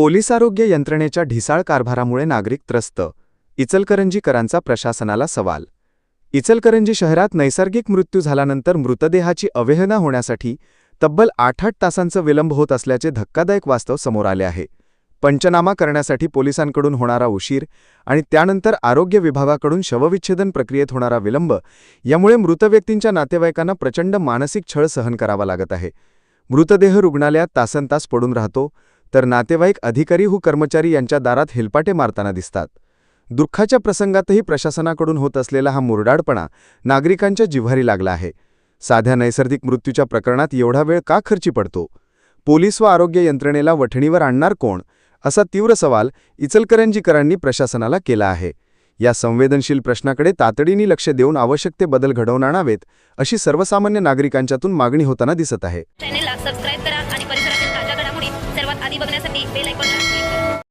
Police आरोग्य यंत्रणेच्या ढिसाळ कारभारामुळे नागरिक त्रस्त इचलकरंजीकरांचा प्रशासनाला सवाल. इचलकरंजी शहरात नैसर्गिक मृत्यू झाल्यानंतर मृतदेहाची अवहेलना होण्यासाठी तब्बल आठ आठ तासांचं विलंब होत असल्याचे धक्कादायक वास्तव समोर आले आहे. पंचनामा करण्यासाठी पोलिसांकडून होणारा उशीर आणि त्यानंतर आरोग्य विभागाकडून शवविच्छेदन प्रक्रियेत होणारा विलंब यामुळे मृत व्यक्तींच्या नातेवाईकांना प्रचंड मानसिक छळ सहन करावा लागत आहे. मृतदेह रुग्णालयात तासनतास पडून राहतो तर नातेवाईक अधिकारी हु कर्मचारी यांच्या दारात हेलपाटे मारताना दिसतात. दुःखाच्या प्रसंगातही प्रशासनाकडून होत असलेला हा मुरडाडपणा नागरिकांच्या जिव्हारी लागला आहे. साध्या नैसर्गिक मृत्यूच्या प्रकरणात एवढा वेळ का खर्ची पडतो? पोलीस व आरोग्य यंत्रणेला वठणीवर आणणार कोण? असा तीव्र सवाल इचलकरंजीकरांनी प्रशासनाला केला आहे. या संवेदनशील प्रश्नाकडे तातडीने लक्ष देऊन आवश्यक ते बदल घडवून आणावेत अशी सर्वसामान्य नागरिकांच्यातून मागणी होताना दिसत आहे. परिसरातील ताज्या घडामोडी सर्वात आधी बघण्यासाठी बेल आयकॉनला क्लिक